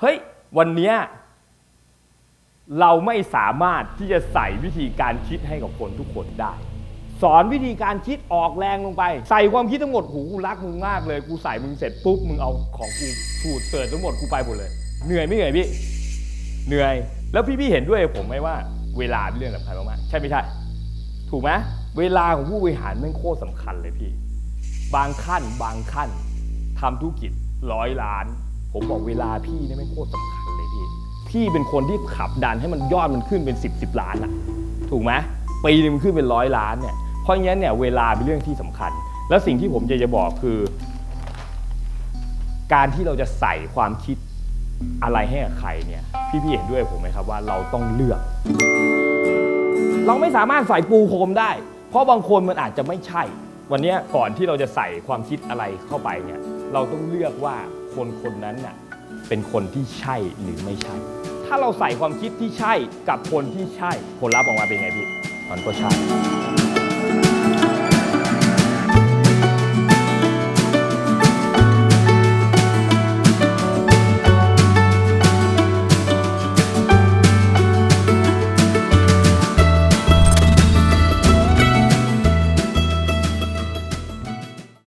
เฮ้ยวันเนี้ยเราไม่สามารถที่จะใส่วิธีการคิดให้กับคนทุกคนได้ สอนวิธีการคิดออกแรงลงไป ใส่ความคิดทั้งหมดหูกูรักมึงมากเลยกูใส่มึงเสร็จปุ๊บมึงเอาของกูสูตรเสิร์ชทั้งหมดกูไปหมดเลย เหนื่อยไม่เหนื่อยพี่เหนื่อย แล้วพี่พี่เห็นด้วยผมไหมว่าเวลาเป็นเรื่องสำคัญมากๆใช่ไม่ใช่ ถูกไหมเวลาของผู้บริหารแม่งโคตรสำคัญเลยพี่ บางขั้นบางขั้นทำธุรกิจร้อยล้าน ผมบอกเวลาพี่นี่ไม่โคตรสำคัญเลยพี่ พี่เป็นคนที่ขับดันให้มันยอดมันขึ้นเป็น 10บสล้านอะถูกไหมปีนึงมันขึ้นเป็นร้อยล้านเนี่ย เพราะงั้นเนี่ยเวลาเป็นเรื่องที่สำคัญ แล้วสิ่งที่ผมอยากจะบอกคือ การที่เราจะใส่ความคิดอะไรให้กับใครเนี่ย พี่ๆเห็นด้วยผมไหมครับว่าเราต้องเลือก เราไม่สามารถใส่ปูโคมได้ เพราะบางคนมันอาจจะไม่ใช่ วันนี้ก่อนที่เราจะใส่ความคิดอะไรเข้าไปเนี่ย เราต้องเลือกว่าคนคนนั้นน่ะเป็นคนที่ใช่หรือไม่ใช่ ถ้าเราใส่ความคิดที่ใช่กับคนที่ใช่ผลลัพธ์ออกมาเป็นไงพี่ มันก็ใช่